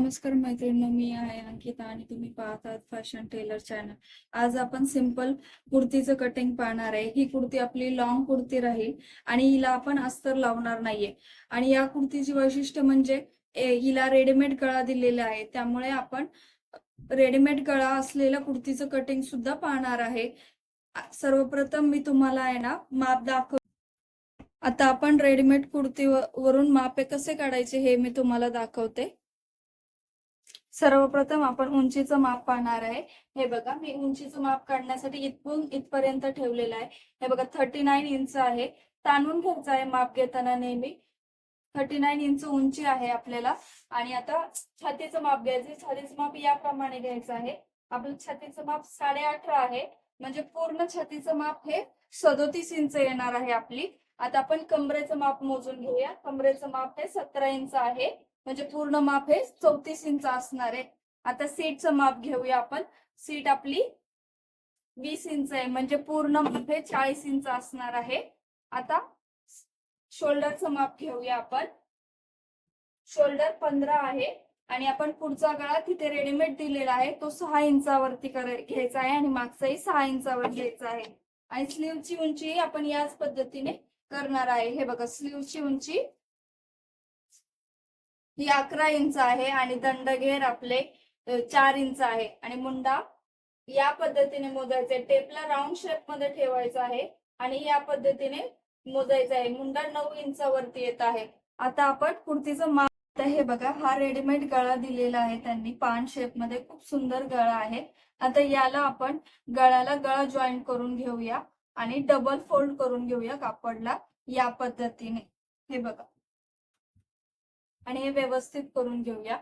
नमस्कार मैत्रिणी मी आहे अंकिता आणि तुम्ही पाहतात फॅशन टेलर चॅनल आज आपण सिंपल कुर्तीचं कटिंग पाहणार आहे. ही कुर्ती आपली लॉंग कुर्ती राहील आणि हिला आपण अस्तर लावणार नाहीये. आणि या कुर्तीची वैशिष्ट्य म्हणजे हिला रेडीमेड गळा दिलेला आहे त्यामुळे आपण रेडीमेड गळा असलेल्या कुर्तीचं कटिंग सुद्धा पाहणार आहे. सर्वप्रथम मी तुम्हाला आहे ना माप दाखव आता आपण रेडीमेड कुर्ती वरून मापे कसे काढायचे हे मी तुम्हाला दाखवते. सर्वप्रथम आपण उंचीचं माप पाहणार आहे. हे बघा मी उंचीचं माप काढण्यासाठी इथून इथपर्यंत ठेवलेलं आहे. हे बघा थर्टी नाईन इंच आहे. ताणून घ्यायचं आहे माप घेताना नेहमी. थर्टी नाईन इंच उंची आहे आपल्याला. आणि आता छातीचं माप घ्यायचं छातीचं माप याप्रमाणे घ्यायचं आहे. आपलं छातीचं माप साडे अठरा आहे. म्हणजे पूर्ण छातीचं माप हे सदोतीस इंच येणार आहे आपली. आता आपण कमरेचं माप मोजून घेऊया. कमरेचं माप हे सतरा इंच आहे. म्हणजे पूर्ण माप हे चौतीस इंच असणार आहे. आता सीटचं माप घेऊया आपण. सीट आपली वीस इंच आहे. म्हणजे पूर्ण माप हे चाळीस इंच असणार आहे. आता शोल्डरचं माप घेऊया आपण. शोल्डर पंधरा आहे आणि आपण पुढचा गळा तिथे रेडीमेड दिलेला आहे. तो सहा इंचावरती घ्यायचा आहे आणि मागचाही सहा इंचावर घ्यायचा आहे. आणि स्लीवची उंची आपण याच पद्धतीने करणार आहे. हे बघा स्लीवची उंची ही अकरा इंच आहे आणि दंडघेर आपले चार इंच आहे. आणि मुंडा या पद्धतीने मोजायचा. आहे टेपला राऊंड शेपमध्ये ठेवायचा आहे आणि या पद्धतीने मोजायचा आहे. मुंडा नऊ इंचावरती येत आहे. आता आपण कुर्तीचं माप आता हे बघा हा रेडीमेड गळा दिलेला आहे त्यांनी. पान शेपमध्ये खूप सुंदर गळा आहे. आता याला आपण गळ्याला गळा जॉईन करून घेऊया आणि डबल फोल्ड करून घेऊया कापडला या पद्धतीने. हे बघा. आणि हे व्यवस्थित करून घेऊया.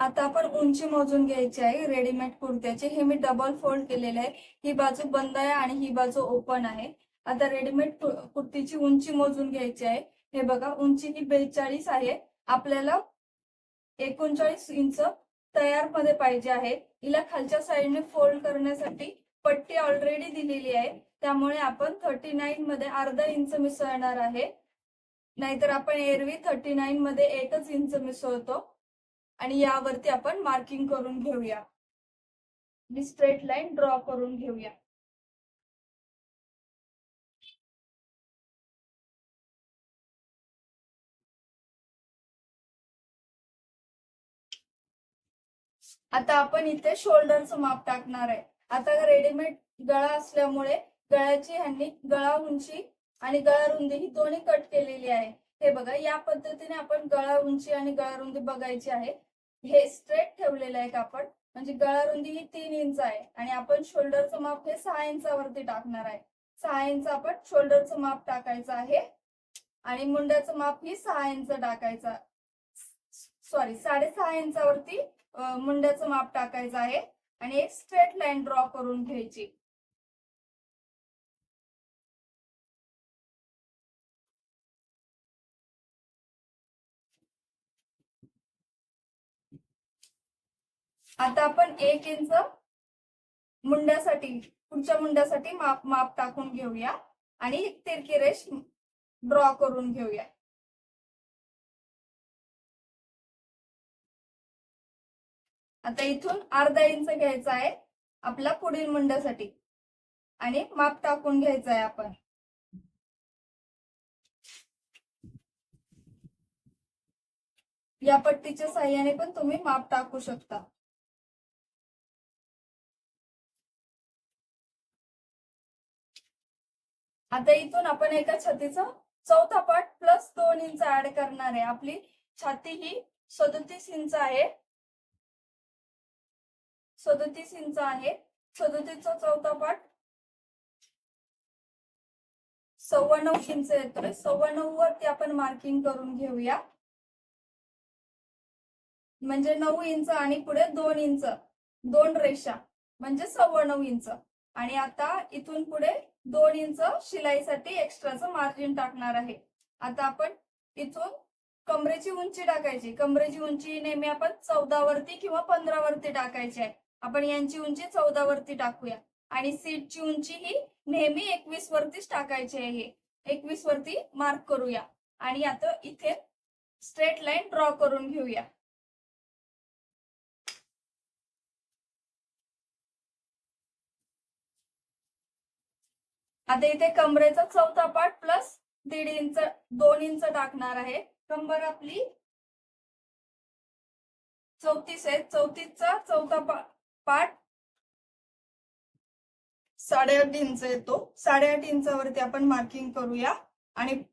आता आपण उंची मोजून घ्यायची आहे रेडीमेड कुर्त्याची. हे मी डबल फोल्ड केलेले आहे. ही बाजू बंद आहे आणि ही बाजू ओपन आहे. आता रेडीमेड कुर्तीची उंची मोजून घ्यायची आहे. हे बघा उंची ही बेचाळीस आहे. आपल्याला एकोणचाळीस इंच तयारमध्ये पाहिजे आहे. हिला खालच्या साईडने फोल्ड करण्यासाठी पट्टी ऑलरेडी दिलेली आहे. त्यामुळे आपण थर्टी नाईन मध्ये अर्धा इंच मिसळणार आहे. नाहीतर आपण एरवी थर्टी नाईन मध्ये एकच इंच मिसळतो. आणि यावरती आपण मार्किंग करून घेऊया. मी स्ट्रेट लाईन ड्रॉ करून घेऊया. आता आपण इथे शोल्डरचं माप टाकणार आहे. आता रेडीमेड गळा असल्यामुळे गळ्याची ह्यांनी गळा उंची आणि गळा रुंदी ही दोन्ही कट केलेली आहे. हे बघा या पद्धतीने आपण गळा उंची आणि गळा रुंदी बघायची आहे. हे स्ट्रेट ठेवलेलं आहे कापड म्हणजे गळा रुंदी ही तीन इंच आहे. आणि आपण शोल्डरचं माप हे सहा इंचावरती टाकणार आहे. सहा इंच आपण शोल्डरचं माप टाकायचं आहे. आणि मुंड्याचं माप ही सहा इंच टाकायचं सॉरी साडेसहा इंचावरती मुंड्याचं माप टाकायचं आहे. आणि एक स्ट्रेट लाईन ड्रॉ करून घ्यायची. आता आपण एक इंच मुंड्यासाठी पुढच्या मुंड्यासाठी माप माप टाकून घेऊया. आणि एक तिरकी रेष ड्रॉ करून घेऊया. आता इथून अर्धा इंच घ्यायचा आहे आपला पुढील मुंड्यासाठी आणि माप टाकून घ्यायचं आहे आपण. या पट्टीच्या साह्याने पण तुम्ही माप टाकू शकता. आता इथून आपण एका छातीचा चौथा पार्ट प्लस दोन इंच ऍड करणार आहे. आपली छाती ही सदतीस इंच आहे. सदतीस इंच आहे. सदतीसचा चौथा पार्ट सव्वा नऊ इंच येतोय. सव्वा नऊ वरती आपण मार्किंग करून घेऊया. म्हणजे नऊ इंच आणि पुढे दोन इंच दोन रेषा. म्हणजे सव्वा नऊ इंच आणि आता इथून पुढे दोन इंच शिलाईसाठी एक्स्ट्राचं मार्जिन टाकणार आहे. आता आपण इथून कमरेची उंची टाकायची. कमरेची उंची नेहमी आपण चौदा वरती किंवा पंधरा वरती टाकायची आहे. आपण यांची उंची चौदा वरती टाकूया. आणि सीटची उंची ही नेहमी एकवीस वरतीच टाकायची आहे. एकवीस वरती मार्क करूया. आणि आता इथे स्ट्रेट लाईन ड्रॉ करून घेऊया. आता इथे कमरेचा चौथा पार्ट प्लस दीड इंच दोन इंच टाकणार आहे. कंबर आपली चौतीस आहे. चौतीसचा चौथा पा- पार्ट साडेआठ इंच येतो. साडेआठ इंचावरती आपण मार्किंग करूया. आणि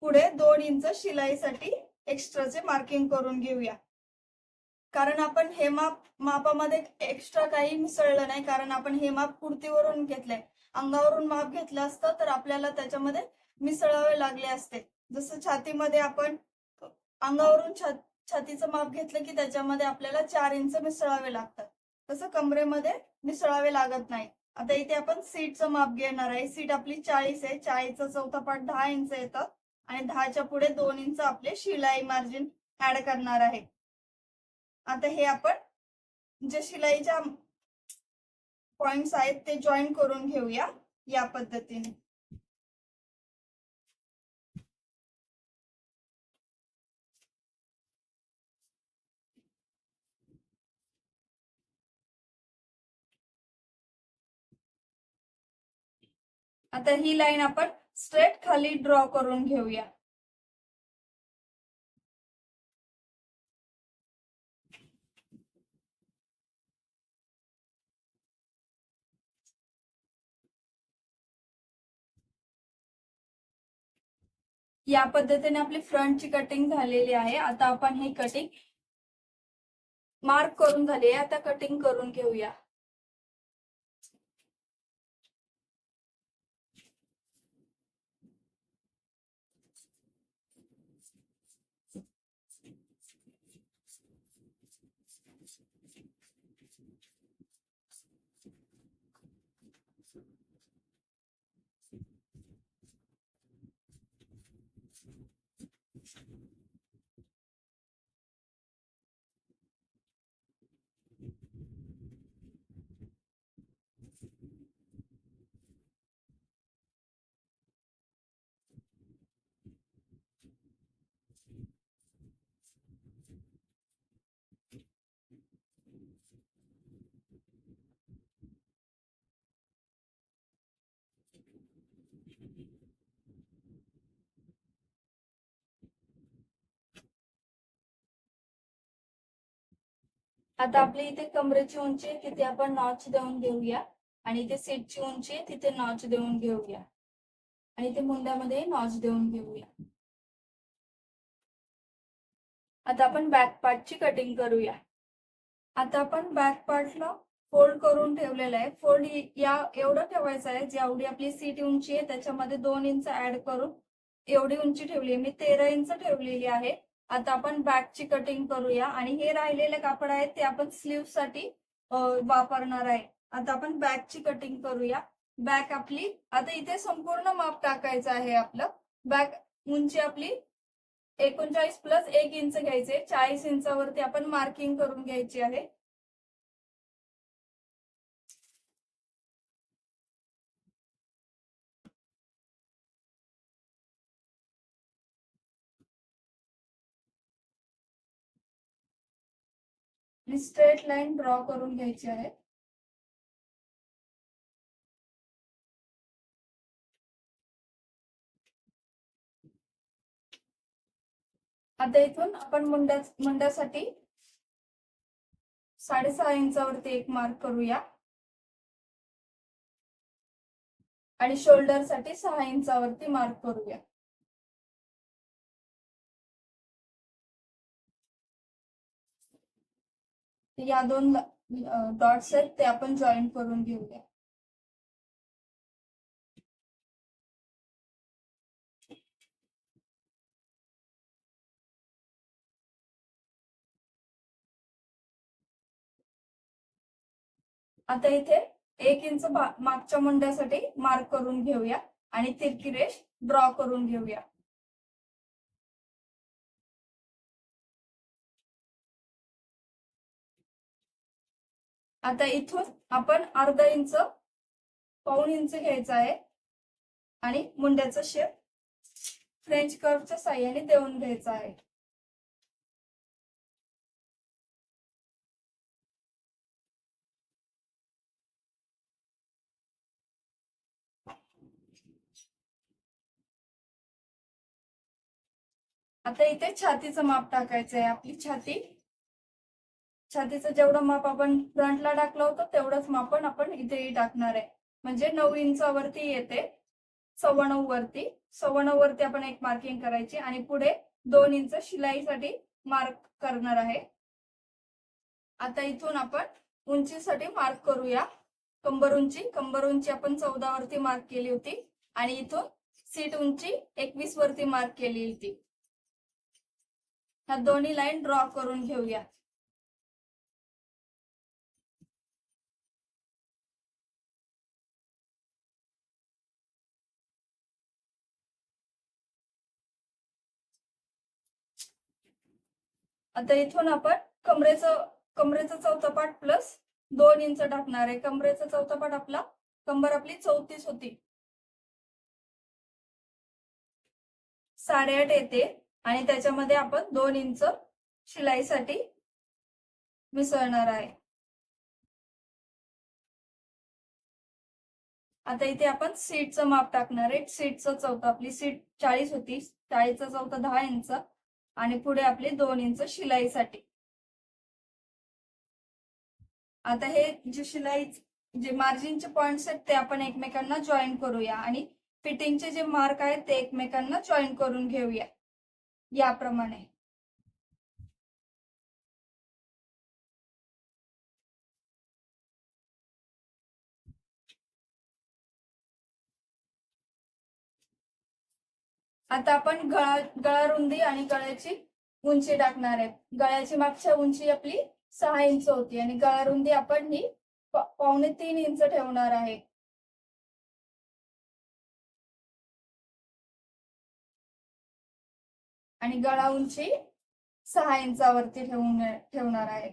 पुढे दोन इंच शिलाईसाठी एक्स्ट्राचे मार्किंग करून घेऊया. कारण आपण हे माप मापामध्ये एक्स्ट्रा काही मिसळलं नाही. कारण आपण हे माप कुर्तीवरून घेतलंय. अंगावरून माप घेतलं असतं तर आपल्याला त्याच्यामध्ये मिसळावे लागले असते. जसं छातीमध्ये आपण अंगावरून छा छातीचं माप घेतलं की त्याच्यामध्ये आपल्याला चार इंच मिसळावे लागतात. तसं कमरेमध्ये मिसळावे लागत नाही. आता इथे आपण सीटचं माप घेणार आहे. सीट आपली चाळीस आहे. चाळीसचा चौथा पाठ दहा इंच येतं आणि दहाच्या पुढे दोन इंच आपले शिलाई मार्जिन ऍड करणार आहे. आता हे आपण जे शिलाईच्या पॉइंट्स आहेत ते जॉईन करून घेऊया या पद्धतीने. आता ही लाईन आपण स्ट्रेट खाली ड्रॉ करून घेऊया. या पद्धतीने आपली फ्रंटची कटिंग झालेली आहे. आता आपण ही कटिंग मार्क करून झाली आहे आता कटिंग करून घेऊया. आता आपली इथे कमरेची उंची आहे तिथे आपण नॉच देऊन घेऊया. आणि इथे सीटची उंची आहे तिथे नॉच देऊन घेऊया. आणि इथे मुंड्यामध्ये नॉच देऊन घेऊया. आता आपण बॅक पार्टची कटिंग करूया. आता आपण बॅक पार्टला फोल्ड करून ठेवलेलं आहे. फोल्ड या एवढं ठेवायचं आहे जेवढी आपली सीट उंची आहे त्याच्यामध्ये दोन इंच ऍड करून एवढी उंची ठेवली आहे. मी तेरा इंच ठेवलेली आहे. आता आपण बॅकची कटिंग करूया. आणि हे राहिलेले कापड आहेत ते आपण स्लीवसाठी वापरणार आहे. आता आपण बॅकची कटिंग करूया. बॅक आपली आता इथे संपूर्ण माप टाकायचं आहे आपलं. बॅक उंची आपली एकोणचाळीस प्लस एक इंच घ्यायचे चाळीस इंचावरती आपण मार्किंग करून घ्यायची आहे. ही स्ट्रेट लाईन ड्रॉ करून घ्यायची आहे. आता इथून आपण मुंड्या मुंड्यासाठी साडेसहा इंचावरती एक मार्क करूया. आणि शोल्डरसाठी सहा इंचावरती मार्क करूया. या दोन डॉट्स आहेत ते आपण जॉईन करून घेऊया. आता इथे एक इंच मागच्या मुंड्यासाठी मार्क करून घेऊया आणि तिरकी रेष ड्रॉ करून घेऊया. आता इथून आपण अर्धा इंच पाऊण इंच घ्यायचं आहे. आणि मुंड्याचा शेप फ्रेंच कर्वच्या साह्याने देऊन घ्यायचा आहे. आता इथे छातीचं माप टाकायचं आहे आपली छाती छातीचं जेवढं माप आपण फ्रंटला टाकलं होतं तेवढंच मापन आपण इथेही टाकणार आहे. म्हणजे नऊ इंचावरती येते सव्वा नऊ वरती. सव्वा नऊ वरती आपण एक मार्किंग करायची आणि पुढे दोन इंच शिलाईसाठी मार्क करणार आहे. आता इथून आपण उंचीसाठी मार्क करूया. कंबर उंची कंबर उंची आपण चौदा वरती मार्क केली होती आणि इथून सीट उंची एकवीस वरती मार्क केली होती. ह्या दोन्ही लाईन ड्रॉ करून घेऊया. आता इथून आपण कमरेचं कमरेचा चौथा पाठ प्लस दोन इंच टाकणार आहे. कमरेचा चौथा पाठ आपला कंबर आपली चौतीस होती. साडेआठ येते आणि त्याच्यामध्ये आपण दोन इंच शिलाईसाठी मिसळणार आहे. आता इथे आपण सीटचं माप टाकणार आहे. सीटचं चौथा आपली सीट चाळीस होती. चाळीसचा चौथा दहा इंच. आणि पुढे आपले दोन इंच शिलाईसाठी. आता हे जे शिलाई जे मार्जिनचे पॉइंट्स आहेत ते आपण एकमेकांना जॉईन करूया आणि फिटिंगचे जे मार्क आहेत ते एकमेकांना जॉईन करून घेऊया. याप्रमाणे. आता आपण गळा गळा रुंदी आणि गळ्याची उंची टाकणार आहे. गळ्याची मागच्या उंची आपली सहा इंच होती आणि गळा रुंदी आपण ही पावणे तीन इंच ठेवणार आहे. आणि गळा उंची सहा इंचावरती ठेवून ठेवणार आहे.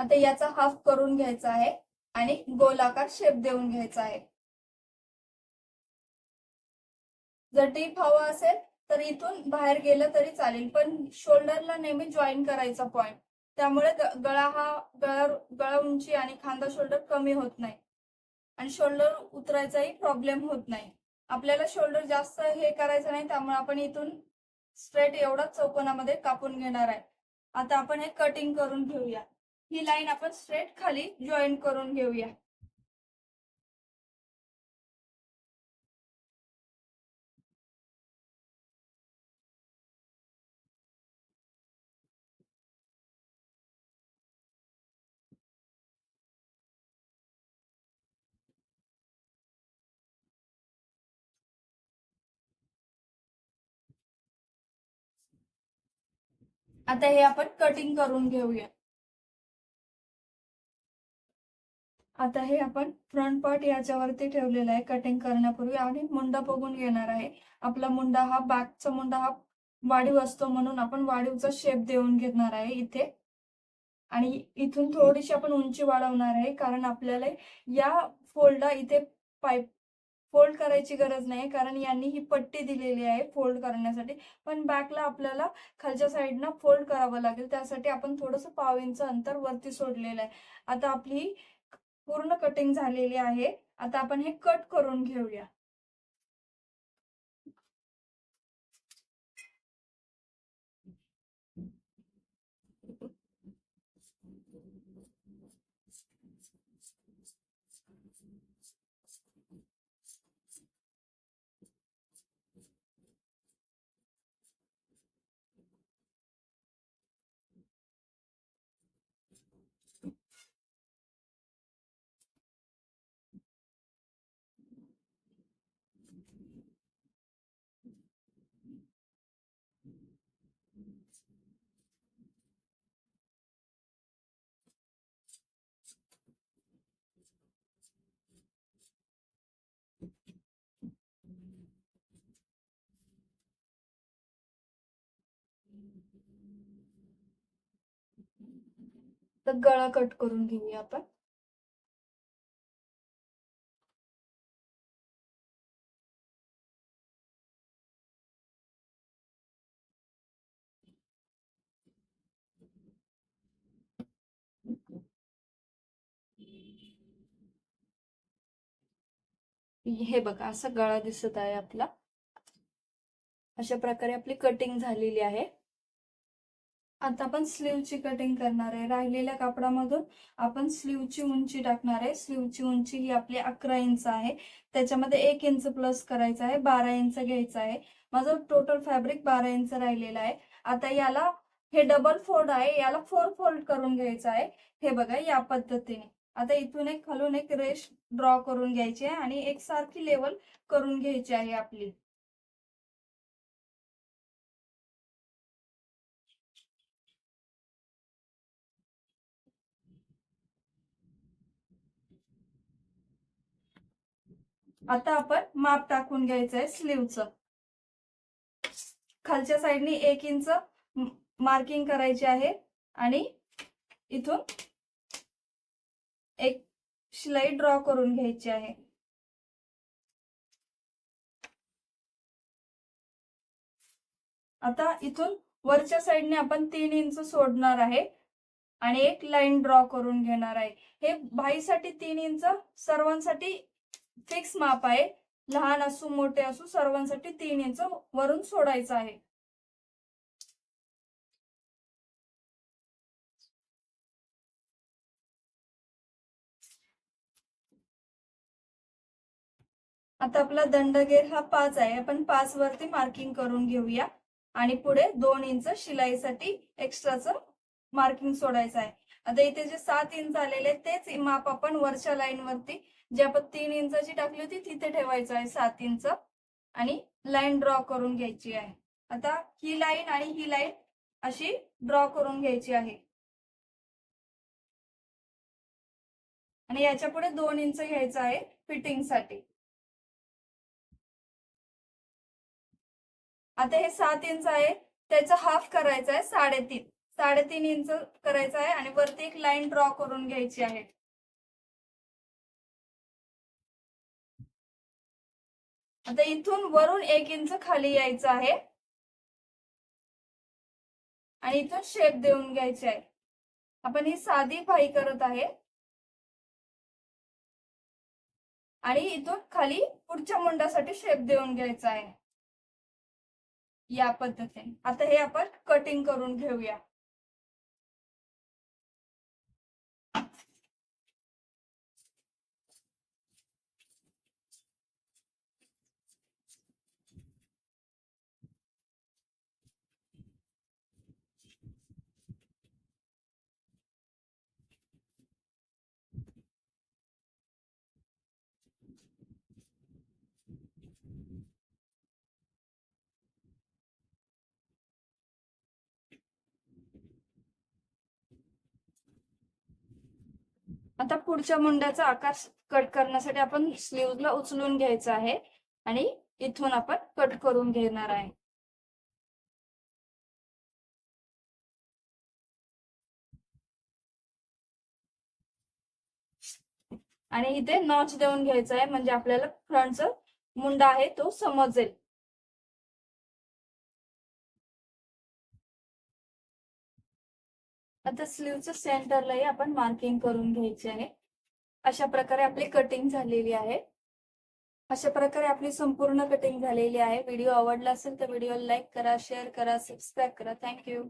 आता याचा हाफ करून घ्यायचा आहे आणि गोलाकार शेप देऊन घ्यायचा आहे. जर टीप हवा असेल तर इथून बाहेर गेलं तरी चालेल पण शोल्डरला नेहमी जॉईन करायचा पॉइंट त्यामुळे गळा हा गळा गळा उंची आणि खांदा शोल्डर कमी होत नाही. आणि शोल्डर उतरायचाही प्रॉब्लेम होत नाही. आपल्याला शोल्डर जास्त हे करायचं नाही त्यामुळे आपण इथून स्ट्रेट एवढाच चौकोनामध्ये कापून घेणार आहे. आता आपण हे कटिंग करून घेऊया. ही लाईन आपण स्ट्रेट खाली जॉईन करून घेऊया. आता हे आपण कटिंग करून घेऊया. आता हे आपण फ्रंट पार्ट याच्यावरती ठेवलेलं आहे कटिंग करण्यापूर्वी आणि मुंडा बघून घेणार आहे. आपला मुंडा हा बॅकचा मुंडा हा वाढीव असतो म्हणून आपण वाढीवचा शेप देऊन घेणार आहे इथे. आणि इथून थोडीशी आपण उंची वाढवणार आहे कारण आपल्याला या फोल्डा इथे पाईप फोल्ड करायची गरज नाही कारण यांनी ही पट्टी दिलेली आहे फोल्ड करण्यासाठी. पण बॅकला आपल्याला खालच्या साईडनं फोल्ड करावं लागेल त्यासाठी आपण थोडंसं पाव इंच अंतर वरती सोडलेलं आहे. आता आपली पूर्ण कटिंग झालेली आहे. आता आपण हे कट करून घेऊया. तर गळा कट करून घेऊया आपण. हे बघा असा गळा दिसत आहे आपला. अशा प्रकारे आपली कटिंग झालेली आहे. आता आपण स्लीवची कटिंग करणार आहे. राहिलेल्या कापडामधून आपण स्लीवची उंची टाकणार आहे. स्लीवची उंची ही आपली अकरा इंच आहे. त्याच्यामध्ये एक इंच प्लस करायचं आहे. बारा इंच घ्यायचं आहे. माझं टोटल फॅब्रिक बारा इंच राहिलेलं आहे. आता याला हे डबल फोल्ड आहे. याला फोर फोल्ड करून घ्यायचं आहे. हे बघा या पद्धतीने. आता इथून एक खालून एक रेश ड्रॉ करून घ्यायची आहे आणि एक सारखी लेवल करून घ्यायची आहे आपली. आता आपण माप टाकून घ्यायचं आहे स्लीवचं. खालच्या साईडने एक इंच मार्किंग करायची आहे आणि इथून एक शिलाई ड्रॉ करून घ्यायची आहे. आता इथून वरच्या साईडने आपण तीन इंच सोडणार आहे आणि एक लाईन ड्रॉ करून घेणार आहे. हे भाईसाठी तीन इंच सर्वांसाठी फिक्स माप आहे. लहान असू मोठे असू सर्वांसाठी तीन इंच वरून सोडायचं आहे. आता आपला दंडगेर हा पाच आहे. आपण पाच वरती मार्किंग करून घेऊया. आणि पुढे दोन इंच शिलाईसाठी एक्स्ट्राच मार्किंग सोडायचं आहे. आता इथे जे सात इंच आलेले तेच माप आपण वरच्या लाईन वरती जी आपण तीन इंचाची टाकली होती तिथे ठेवायचं आहे सात इंच. आणि लाईन ड्रॉ करून घ्यायची आहे. आता ही लाईन आणि ही लाईन अशी ड्रॉ करून घ्यायची आहे. आणि याच्यापुढे दोन इंच घ्यायचं आहे फिटिंगसाठी आता हे सात इंच आहे. त्याचं हाफ करायचं आहे साडेतीन. साडेतीन इंच करायचं आहे आणि वरती एक लाईन ड्रॉ करून घ्यायची आहे. आता इथून वरून एक इंच खाली यायचं आहे. आणि इथून शेप देऊन घ्यायची आहे. आपण ही साधी फाई करत आहे. आणि इथून खाली पुढच्या मुंडासाठी शेप देऊन घ्यायचा आहे. या पद्धतीने. आता हे आपण कटिंग करून घेऊया. आता पुढच्या मुंड्याचा आकार कट करण्यासाठी आपण स्लीवला उचलून घ्यायचा आहे आणि इथून आपण कट करून घेणार आहे. आणि इथे नॉच देऊन घ्यायचा आहे म्हणजे आपल्याला फ्रंटचा मुंडा आहे तो समजेल. आता स्लीवच्या सेंटरलाही आपण मार्किंग करून घ्यायचे आहे. अशा प्रकारे आपली कटिंग झालेली आहे. अशा प्रकारे आपली संपूर्ण कटिंग झालेली आहे. व्हिडिओ आवडला असेल तर व्हिडिओ लाईक करा शेअर करा सबस्क्राईब करा. Thank you